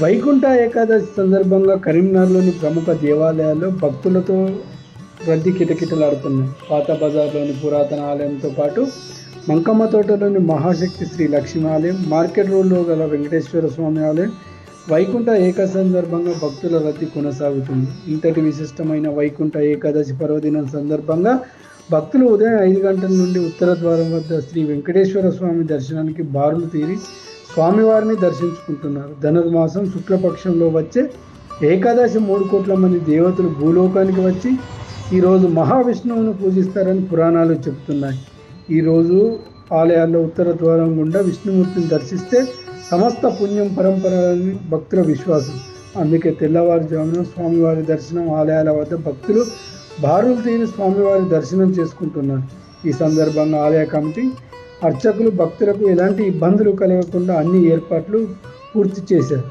వైకుంఠ ఏకాదశి సందర్భంగా కరీంనగర్లోని ప్రముఖ దేవాలయాల్లో భక్తులతో రద్దీ కిటకిటలాడుతున్నాయి. పాత బజార్లోని పురాతన ఆలయంతో పాటు మంకమ్మ తోటలోని మహాశక్తి శ్రీ లక్ష్మీ ఆలయం మార్కెట్ రోడ్లో గల వెంకటేశ్వర స్వామి ఆలయం వైకుంఠ ఏకాదశి సందర్భంగా భక్తుల రద్దీ కొనసాగుతుంది. ఇంతటి విశిష్టమైన వైకుంఠ ఏకాదశి పర్వదినం సందర్భంగా భక్తులు ఉదయం ఐదు గంటల నుండి ఉత్తర ద్వారం వద్ద శ్రీ వెంకటేశ్వర స్వామి దర్శనానికి బారులు తీరి స్వామివారిని దర్శించుకుంటున్నారు. ధనుర్మాసం శుక్లపక్షంలో వచ్చే ఏకాదశి మూడు కోట్ల మంది దేవతలు భూలోకానికి వచ్చి ఈరోజు మహావిష్ణువును పూజిస్తారని పురాణాలు చెబుతున్నాయి. ఈరోజు ఆలయాల్లో ఉత్తర ద్వారం గుండా విష్ణుమూర్తిని దర్శిస్తే సమస్త పుణ్యం పరంపరని భక్తుల విశ్వాసం. అందుకే తెల్లవారుజామున స్వామివారి దర్శనం ఆలయాల వద్ద భక్తులు బారులు తీరి స్వామివారి దర్శనం చేసుకుంటున్నారు. ఈ సందర్భంగా ఆలయ కమిటీ అర్చకులు భక్తులకు ఎలాంటి ఇబ్బందులు కలగకుండా అన్ని ఏర్పాట్లు పూర్తి చేశారు.